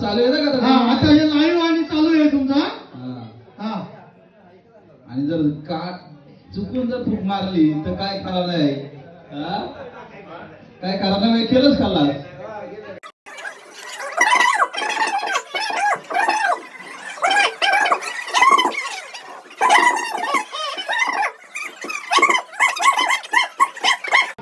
चालू आहे ना हा का आता हे लाईव्ह आणि चालू आहे तुमचा हा. आणि जर का चुकून जर फूक मारली तर काय खरा नाही हा? काय खरा नाही केलंच खाल्ला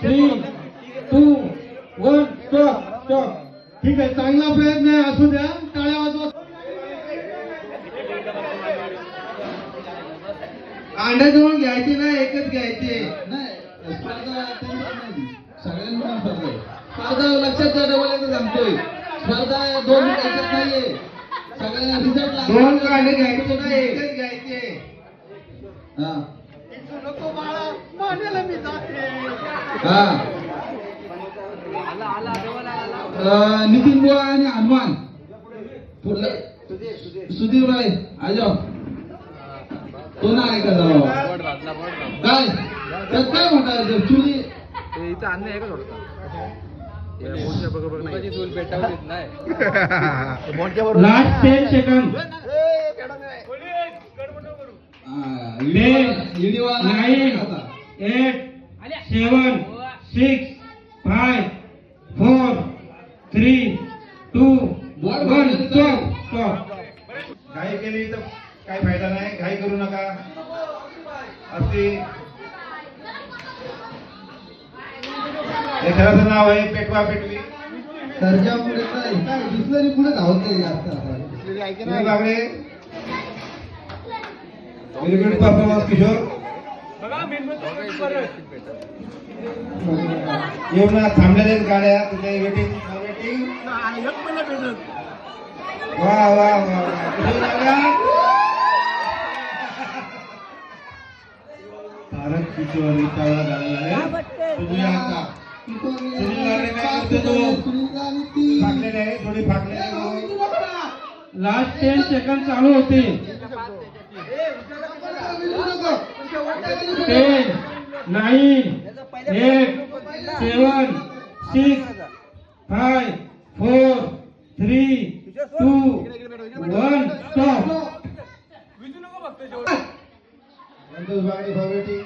three two one stop stop ठीक आहे चांगला प्रयत्न आहे असू द्या टाळ्या वाजवा अंड्याजवळ घ्यायचे ना एकच घ्यायचे. नाही स्पर्धा. सगळ्यांना स्पर्धा लक्षात ठेवा डबल एकदा सांगतोय स्पर्धा दोन नाहीये. सगळ्यांना रिझल्ट दोन कांडे घ्यायचे ना एकच घ्यायचे. हा. नको बाळा, पाण्याला मी जाते. हा नितीन बुवा आणि हनुमान. सुधीर राय आजो. तो ना ऐका जावा काय? त्यात काय म्हणतात चुली इथं अन्य आहे का थोडं last ten second nine eight seven six five four three two one stop stop घाई केली तर काही फायदा नाही घाई करू नका असे हे खेळाचं नाव आहे पेटवा पेटवी. पुढे दुसरी धावत नाही जास्त परफॉर्मन्स किशोर. येऊन थांबलेल्या आहेत गाड्या तिथे वेटिंग वेटिंग. वा वा वा किशोर दादा. तारक किशोर विचारला झालेला आहे. तुम्ही आता. लास्ट टेन सेकंद चालू होते. Ten nine eight seven six five four three two one stop Santosh Bagade formatting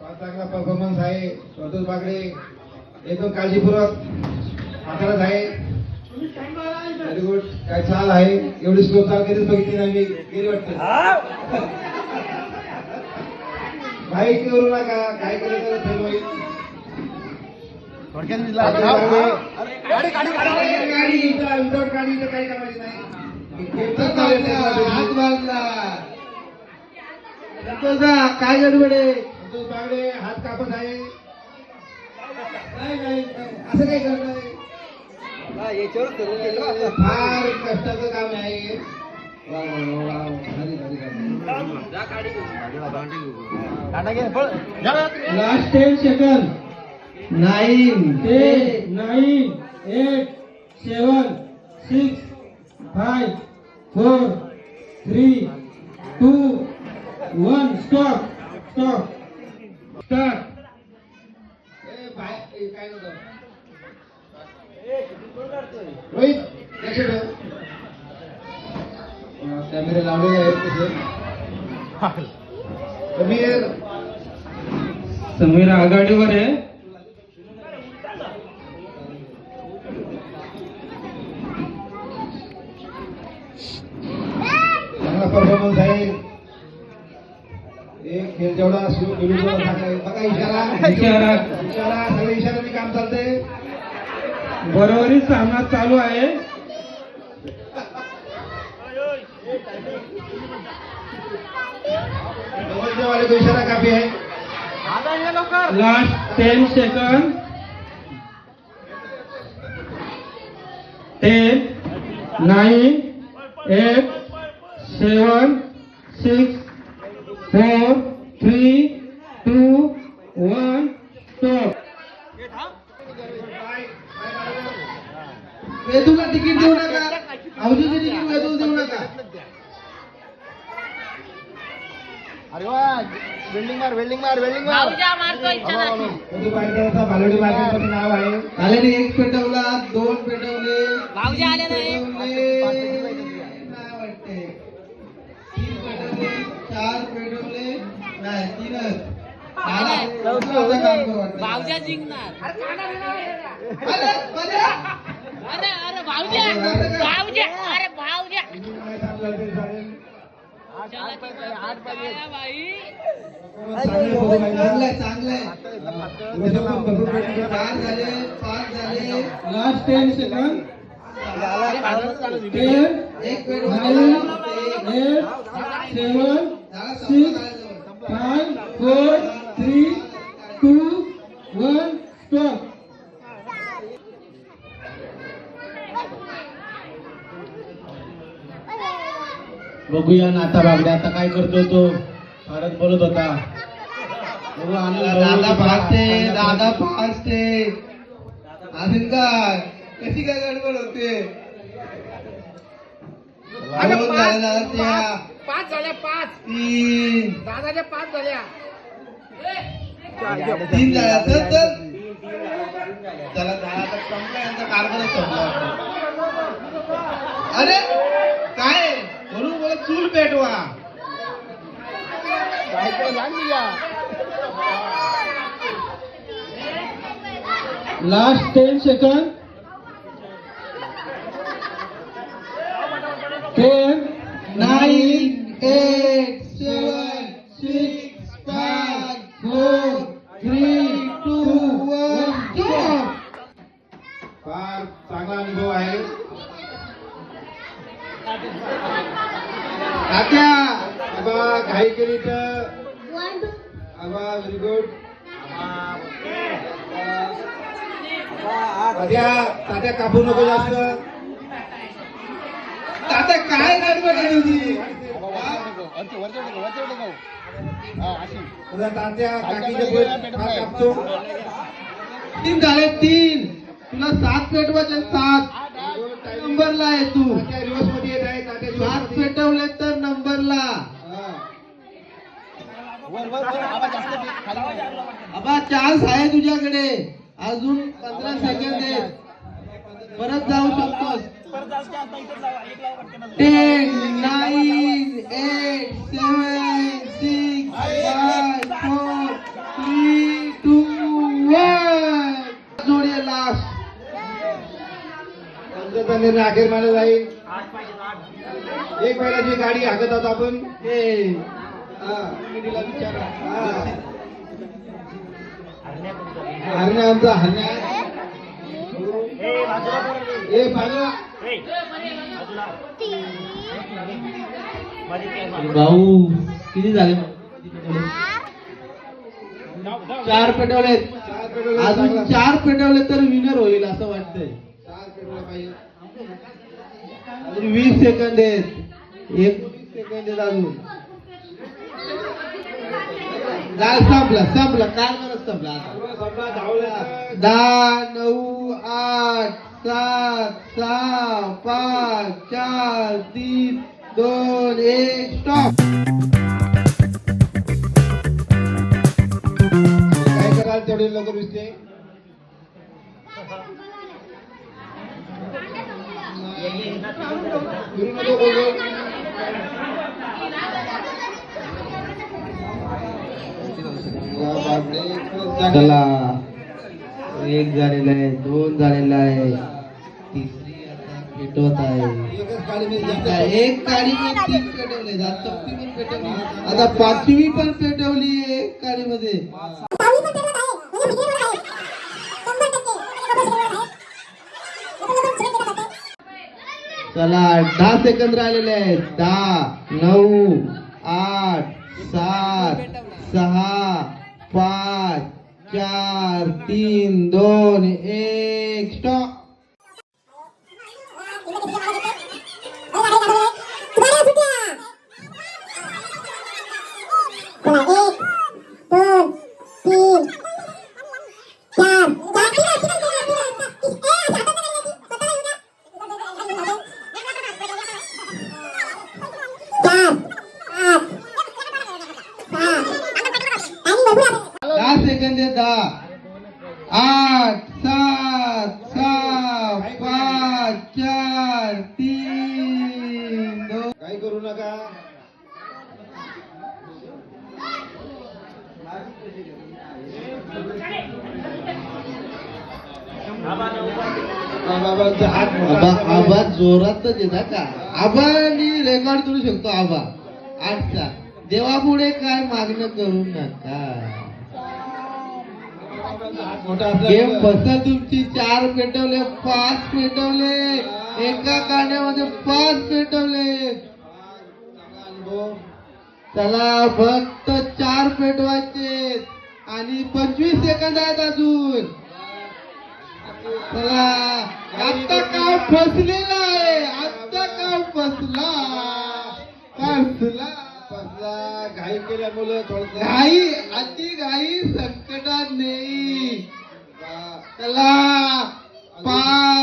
फार चांगला परफॉर्मन्स आहे. संतोष बागडे एकदम काळजीपूर्वक हाताळत आहे व्हेरी गुड काय चाल आहे? एवढी स्लो चाल कधीच बघितली नाही. मी गेली वाटते. घाई करू नका. घाई केलं तर फेल होईल. गाडी गाडी विदाउट काही नाही. काय गडबडे संतोष बागडे हात कापत आहे. असं करत नाही. फार कष्टाचं काम आहे. Last ten second nine ten nine eight seven six five four three two one stop stop लावलेले आहेत तसे समीर समीर आघाडीवर आहे. चांगला परफॉर्मन्स आहे. एक खेळ जेवढा. बघा इशारा. इशारा. इशारा. सगळे इशाऱ्याने काम चालतंय. बरोबरी सामना चालू आहे. वाले को इशारा काफी है last ten second ten nine eight seven six four three two one stop. वेदूला तिकीट देऊ नका अवधूचे तिकीट वेदूला देऊ नका अरे वा वेल्डिंग मार वेल्डिंग मार वेल्डिंग मार. भाऊजा मारतोय चला बालोडी मार्केटमध्ये नाव आहे. आल्याने एक पेटवला दोन पेटवले. भाऊजा आले नाही. पेटवले. नाही वाटते तीन पेटवले चार पेटवले. नाही तीनच. आला. चौथं काम करू वाटतं. भाऊजा जिंकणार. अरे अरे भाऊजा. भाऊजा चला की काय बाई चांगलंय चांगलंय चार झाले पाच झाले लास्ट टेन सेकंड टेन एक nine eight seven six five four three two one stop बघूया ना आता बाबड्या आता काय करतो तो? फारच बोलत होता. बघू आनंद दादा आहे दादा आहे अजून काय कशी काय गडबड होते? दोन झाले दादाच्या पाच झाल्या पाच. तीन. दादाच्या पाच झाल्या. तीन झाल्या. तर तर चला दादा संपला यांचा संपला. अरे! चूल पेटवा. Last ten second ten nine eight seven six five four three two one फार चांगला अनुभव आहे तात्या आबा घाई केली तर आबा व्हेरी गुड तात्या तात्या कापू नको जास्त. काय गडबड तात्या काकीचे कापतो. तीन झाले तीन. तुला सात पेटवायचे सात. नंबरला आहे तू. रिवर्समध्ये येत आहे सात. पेटवले तर नंबरला हा. आबा चान्स आहे तुझ्याकडे. अजून पंधरा सेकंद आहेत. परत जाऊ शकतोस. Ten nine eight seven six five four three two one जोडी लास्ट निर्णय अखेर मानला जाईल. एक बैलाची गाडी हाकत आहोत आपण. हे हा. तिला विचारा हा. हरण्या ए बाजूला भाऊ किती झाले चार पेटवले अजून. चार पेटवले तर विनर होईल असं वाटतंय. चार पेट्रोल पाहिजे वीस सेकंद आहेत. एक वीस सेकंद आहेत अजून. झालं, संपला संपला करत संपला दहा नऊ आठ सात सहा पाच चार तीन दोन एक स्टॉप काय कराल तेवढे लवकर दिसते? फिरू नको चला एक झालेला आहे दोन झालेला आहे तिसरी आता पेटवत आहे. एक पण तीन पेटवले आता पण पेटवली. आता पाचवी पण पेटवली एक चला दहा सेकंद राहिलेले आहेत. दहा नऊ आठ सात सहा तीन दोन एक स्टॉप आबा आबा जोरातच येता का? आबा मी रेकॉर्ड करू शकतो आबा. आठचा देवापुढे काय मागणं करू नका. गेम बसा तुमची चार पेटवले पाच पेटवले. एका काण्यामध्ये पाच पेटवले. चला फक्त चार पेटवायचे. आणि पंचवीस सेकंद आहेत अजून. चला आता काय फसलेला आहे. आता काय फसला. फसला. फसला. घाई केल्यामुळे थोडस घाई अति घाई संकटात नाही चला पाच